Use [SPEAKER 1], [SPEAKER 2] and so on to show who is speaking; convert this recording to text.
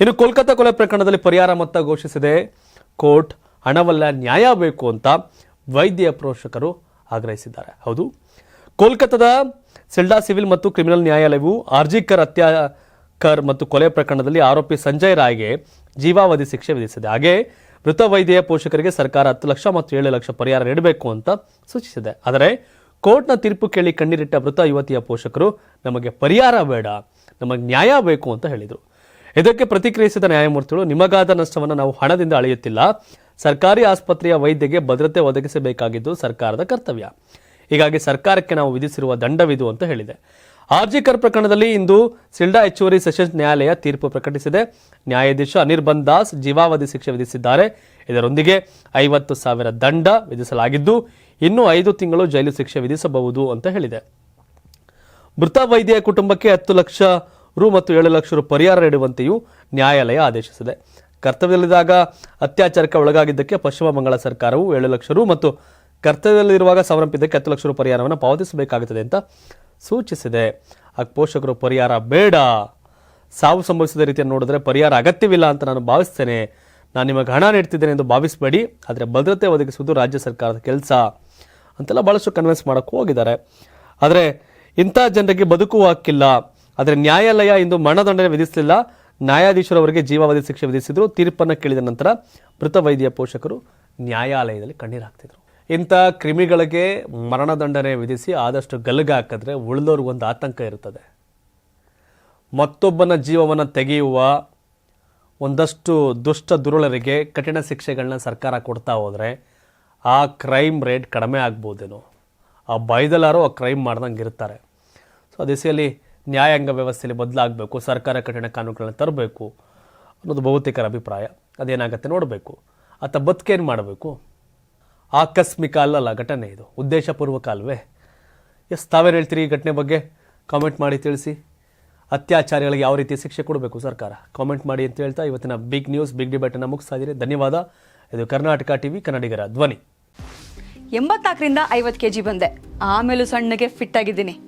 [SPEAKER 1] ಇನ್ನು ಕೋಲ್ಕತ್ತಾ ಕೊಲೆ ಪ್ರಕರಣದಲ್ಲಿ ಪರಿಹಾರ ಮೊತ್ತ ಘೋಷಿಸಿದೆ. ಕೋರ್ಟ್ ಹಣವಲ್ಲ ನ್ಯಾಯ ಬೇಕು ಅಂತ ವೈದ್ಯ ಪೋಷಕರು ಆಗ್ರಹಿಸಿದ್ದಾರೆ. ಹೌದು. ಕೋಲ್ಕತ್ತಾದ ಸೆಲ್ಡಾ ಸಿವಿಲ್ ಮತ್ತು ಕ್ರಿಮಿನಲ್ ನ್ಯಾಯಾಲಯವು ಆರ್ಜಿಕರ್ ಅತ್ಯಾಕರ್ ಮತ್ತು ಕೊಲೆ ಪ್ರಕರಣದಲ್ಲಿ ಆರೋಪಿ ಸಂಜಯ್ ರಾಯ್ಗೆ ಜೀವಾವಧಿ ಶಿಕ್ಷೆ ವಿಧಿಸಿದೆ. ಹಾಗೆ ಮೃತ ವೈದ್ಯ ಪೋಷಕರಿಗೆ ಸರ್ಕಾರ ಹತ್ತು ಲಕ್ಷ ಮತ್ತು ಏಳು ಲಕ್ಷ ಪರಿಹಾರ ನೀಡಬೇಕು ಅಂತ ಸೂಚಿಸಿದೆ. ಆದರೆ ಕೋರ್ಟ್ನ ತೀರ್ಪು ಕೇಳಿ ಕಣ್ಣೀರಿಟ್ಟ ಮೃತ ಯುವತಿಯ ಪೋಷಕರು, ನಮಗೆ ಪರಿಹಾರ ಬೇಡ, ನಮಗೆ ನ್ಯಾಯ ಬೇಕು ಅಂತ ಹೇಳಿದರು. ಇದಕ್ಕೆ ಪ್ರತಿಕ್ರಿಯಿಸಿದ ನ್ಯಾಯಮೂರ್ತಿಗಳು, ನಿಮಗಾದ ನಷ್ಟವನ್ನು ನಾವು ಹಣದಿಂದ ಅಳೆಯುತ್ತಿಲ್ಲ. ಸರ್ಕಾರಿ ಆಸ್ಪತ್ರೆಯ ವೈದ್ಯಗೆ ಭದ್ರತೆ ಒದಗಿಸಬೇಕಾಗಿದ್ದು ಸರ್ಕಾರದ ಕರ್ತವ್ಯ. ಹೀಗಾಗಿ ಸರ್ಕಾರಕ್ಕೆ ನಾವು ವಿಧಿಸಿರುವ ದಂಡವಿದು ಅಂತ ಹೇಳಿದೆ. ಆರ್ಜಿಕರ್ ಪ್ರಕರಣದಲ್ಲಿ ಇಂದು ಸಿಲ್ಡಾ ಹೆಚ್ಚುವರಿ ಸೆಷನ್ಸ್ ನ್ಯಾಯಾಲಯ ತೀರ್ಪು ಪ್ರಕಟಿಸಿದೆ. ನ್ಯಾಯಾಧೀಶ ಅನಿರ್ಬನ್ ದಾಸ್ ಜೀವಾವಧಿ ಶಿಕ್ಷೆ ವಿಧಿಸಿದ್ದಾರೆ. ಇದರೊಂದಿಗೆ ಐವತ್ತು ಸಾವಿರ ದಂಡ ವಿಧಿಸಲಾಗಿದ್ದು, ಇನ್ನೂ ಐದು ತಿಂಗಳು ಜೈಲು ಶಿಕ್ಷೆ ವಿಧಿಸಬಹುದು ಅಂತ ಹೇಳಿದೆ. ಮೃತ ವೈದ್ಯ ಕುಟುಂಬಕ್ಕೆ ಹತ್ತು ಲಕ್ಷ ರು ಮತ್ತು ಏಳು ಲಕ್ಷ ರು ಪರಿಹಾರ ನೀಡುವಂತೆಯೂ ನ್ಯಾಯಾಲಯ ಆದೇಶಿಸಿದೆ. ಕರ್ತವ್ಯದಲ್ಲಿದ್ದಾಗ ಅತ್ಯಾಚಾರಕ್ಕೆ ಒಳಗಾಗಿದ್ದಕ್ಕೆ ಪಶ್ಚಿಮ ಬಂಗಾಳ ಸರ್ಕಾರವು ಏಳು ಲಕ್ಷ ರು ಮತ್ತು ಕರ್ತವ್ಯದಲ್ಲಿರುವಾಗ ಸಮರ್ಪಿದ್ದಕ್ಕೆ ಹತ್ತು ಲಕ್ಷ ರು ಪರಿಹಾರವನ್ನು ಪಾವತಿಸಬೇಕಾಗುತ್ತದೆ ಅಂತ ಸೂಚಿಸಿದೆ. ಆಗ ಪೋಷಕರು ಪರಿಹಾರ ಬೇಡ. ಸಾವು ಸಂಭವಿಸಿದ ರೀತಿಯನ್ನು ನೋಡಿದ್ರೆ ಪರಿಹಾರ ಅಗತ್ಯವಿಲ್ಲ ಅಂತ ನಾನು ಭಾವಿಸ್ತೇನೆ. ನಾನು ನಿಮಗೆ ಹಣ ನೀಡ್ತಿದ್ದೇನೆ ಎಂದು ಭಾವಿಸಬೇಡಿ. ಆದರೆ ಭದ್ರತೆ ಒದಗಿಸುವುದು ರಾಜ್ಯ ಸರ್ಕಾರದ ಕೆಲಸ ಅಂತೆಲ್ಲ ಭಾಳಷ್ಟು ಕನ್ವಿನ್ಸ್ ಮಾಡೋಕ್ಕೆ ಹೋಗಿದ್ದಾರೆ. ಆದರೆ ಇಂಥ ಜನರಿಗೆ ಬದುಕುವ ಹಕ್ಕಿಲ್ಲ. ಆದರೆ ನ್ಯಾಯಾಲಯ ಇಂದು ಮರಣದಂಡನೆ ವಿಧಿಸಲಿಲ್ಲ. ನ್ಯಾಯಾಧೀಶರವರಿಗೆ ಜೀವಾವಧಿ ಶಿಕ್ಷೆ ವಿಧಿಸಿದ್ರು. ತೀರ್ಪನ್ನು ಕೇಳಿದ ನಂತರ ಮೃತ ವೈದ್ಯ ಪೋಷಕರು ನ್ಯಾಯಾಲಯದಲ್ಲಿ ಕಣ್ಣೀರು ಹಾಕ್ತಿದ್ರು. ಇಂಥ ಕ್ರಿಮಿಗಳಿಗೆ ಮರಣದಂಡನೆ ವಿಧಿಸಿ ಆದಷ್ಟು ಗಲ್ಗೆ ಹಾಕಿದ್ರೆ ಉಳಿದವ್ರಿಗೆ ಒಂದು ಆತಂಕ ಇರ್ತದೆ. ಮತ್ತೊಬ್ಬನ ಜೀವವನ್ನು ತೆಗೆಯುವ ಒಂದಷ್ಟು ದುಷ್ಟ ದುರುಳರಿಗೆ ಕಠಿಣ ಶಿಕ್ಷೆಗಳನ್ನ ಸರ್ಕಾರ ಕೊಡ್ತಾ ಹೋದರೆ ಆ ಕ್ರೈಮ್ ರೇಟ್ ಕಡಿಮೆ ಆಗ್ಬೋದೇನೋ. ಆ ಬೈದಲಾರು ಆ ಕ್ರೈಮ್ ಮಾಡ್ದಂಗೆ ಇರ್ತಾರೆ. ಸೊ ಆ ದಿಸೆಯಲ್ಲಿ ನ್ಯಾಯಾಂಗ ವ್ಯವಸ್ಥೆಯಲ್ಲಿ ಬದಲಾಗಬೇಕು, ಸರ್ಕಾರ ಕಠಿಣ ಕಾನೂನುಗಳನ್ನು ತರಬೇಕು ಅನ್ನೋದು ಬಹುತೇಕರ ಅಭಿಪ್ರಾಯ. ಅದೇನಾಗತ್ತೆ ನೋಡಬೇಕು. ಆತ ಬದುಕೇನು ಮಾಡಬೇಕು? ಆಕಸ್ಮಿಕ ಅಲ್ಲಲ್ಲ ಘಟನೆ ಇದು. ಉದ್ದೇಶಪೂರ್ವಕ ಅಲ್ವೇ? ಎಸ್, ತಾವೇನು ಹೇಳ್ತೀರಿ ಈ ಘಟನೆ ಬಗ್ಗೆ? ಕಾಮೆಂಟ್ ಮಾಡಿ ತಿಳಿಸಿ. ಅತ್ಯಾಚಾರಿಗಳಿಗೆ ಯಾವ ರೀತಿ ಶಿಕ್ಷೆ ಕೊಡಬೇಕು ಸರ್ಕಾರ? ಕಾಮೆಂಟ್ ಮಾಡಿ ಅಂತ ಹೇಳ್ತಾ ಇವತ್ತಿನ ಬಿಗ್ ನ್ಯೂಸ್, ಬಿಗ್ ಡಿಬೇಟನ್ನು ಮುಗಿಸ್ತಾ ಇದ್ದೀರಿ ಧನ್ಯವಾದ. ಇದು ಕರ್ನಾಟಕ ಟಿವಿ, ಕನ್ನಡಿಗರ ಧ್ವನಿ.
[SPEAKER 2] ಎಂಬತ್ನಾಲ್ಕರಿಂದ ಐವತ್ತು ಕೆ ಜಿ ಬಂದೆ. ಆಮೇಲೂ ಸಣ್ಣಗೆ ಫಿಟ್ ಆಗಿದ್ದೀನಿ.